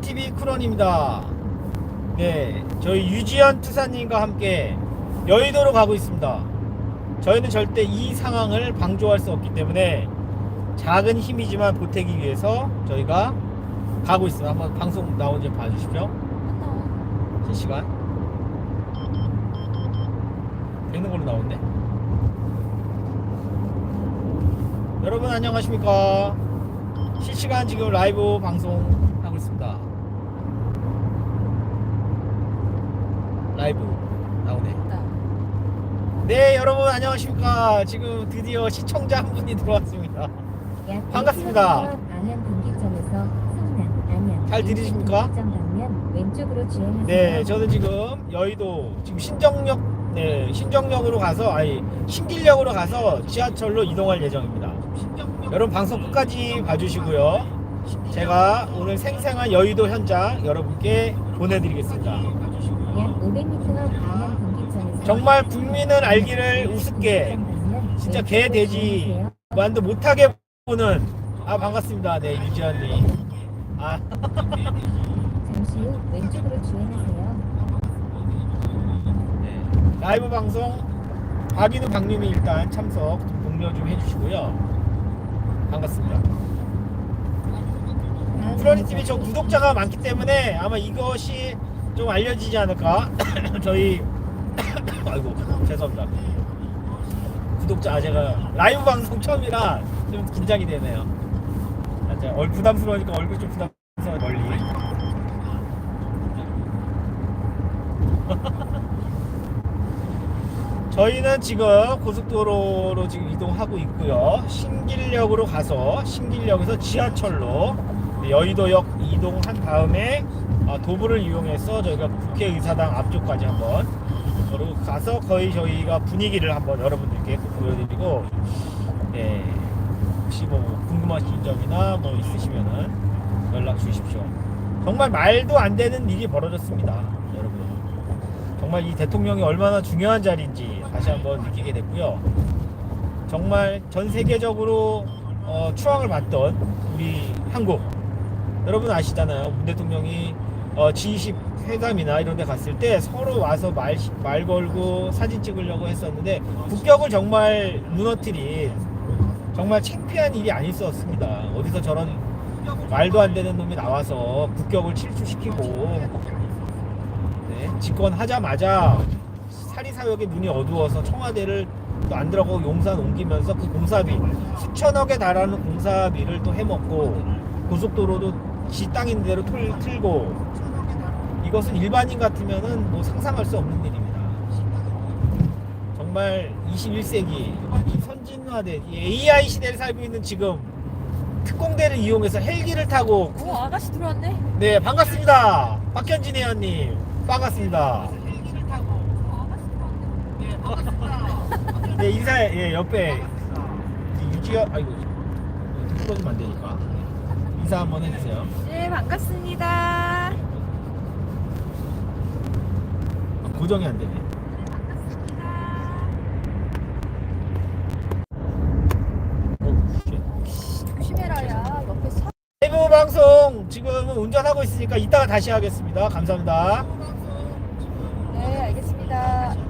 TV 쿠런입니다. 네, 저희 유지현 투사님과 함께 여의도로 가고 있습니다. 저희는 절대 이 상황을 방조할 수 없기 때문에 작은 힘이지만 보태기 위해서 저희가 가고 있습니다. 한번 방송 나오는지 봐주십시오. 실시간. 되는 걸로 나오는데. 여러분 안녕하십니까? 실시간 지금 라이브 방송하고 있습니다. 라이브 나오네. 네, 여러분 안녕하십니까? 지금 드디어 시청자 한 분이 들어왔습니다. 반갑습니다. 안양 분기점에서 성남 안양 잘 들리십니까? 분기점 방면 왼쪽으로 주행하세요. 네, 저는 지금 여의도 지금 신정역 네, 신정역으로 가서 아니 신길역으로 가서 지하철로 이동할 예정입니다. 여러분 방송 끝까지 봐주시고요. 제가 오늘 생생한 여의도 현장 여러분께 보내드리겠습니다. 약 500m 앞 안양 분기점에서 정말 국민은 알기를 우습게 진짜 개 돼지 만도 못하게 보는 아 반갑습니다. 네 유지현님. 아 잠시 후 왼쪽으로 주행하세요. 네. 라이브 방송 박인우 박님이 일단 참석 좀 독려 좀 해주시고요. 반갑습니다. 프로니 TV 저 구독자가 많기 때문에 아마 이것이 좀 알려지지 않을까. 저희 아이고 죄송합니다. 구독자 아 제가 라이브 방송 처음이라 좀 긴장이 되네요. 아, 제가 얼 부담스러우니까 얼굴 좀 부담스러워 멀리. 저희는 지금 고속도로로 지금 이동하고 있고요. 신길역으로 가서 신길역에서 지하철로 여의도역 이동한 다음에 아, 도보를 이용해서 저희가 국회의사당 앞쪽까지 한번 그리고 가서 거의 저희가 분위기를 한번 여러분들께 보여드리고 네, 혹시 뭐 궁금하신 점이나 뭐 있으시면은 연락 주십시오. 정말 말도 안 되는 일이 벌어졌습니다, 여러분. 정말 이 대통령이 얼마나 중요한 자리인지 다시 한번 느끼게 됐고요. 정말 전 세계적으로 어, 추앙을 받던 우리 한국 여러분 아시잖아요. 문 대통령이 어, G20 회담이나 이런 데 갔을 때 서로 와서 말, 말 걸고 사진 찍으려고 했었는데 국격을 정말 무너뜨린 정말 창피한 일이 아니었습니다. 어디서 저런 말도 안 되는 놈이 나와서 국격을 실추시키고 네, 집권하자마자 사리사욕의 눈이 어두워서 청와대를 들어가고 용산 옮기면서 그 공사비 수천억에 달하는 공사비를 또 해먹고 고속도로도 지 땅인 대로 틀, 틀고. 이것은 일반인 같으면은 뭐 상상할 수 없는 일입니다. 정말 21세기 이 선진화된 이 AI 시대를 살고 있는 지금 특공대를 이용해서 헬기를 타고 오 아가씨 들어왔네. 네 반갑습니다. 박현진 회원님 반갑습니다. 네 인사 예 옆에. 유지가 아이고 풀어주면 안 되니까 인사 한번 해주세요 네 반갑습니다. 아, 고정이 안 되네 어, 쉣. 조심해라야 옆에 사. 라이브 방송 지금은 운전하고 있으니까 이따가 다시 하겠습니다 감사합니다 네 알겠습니다.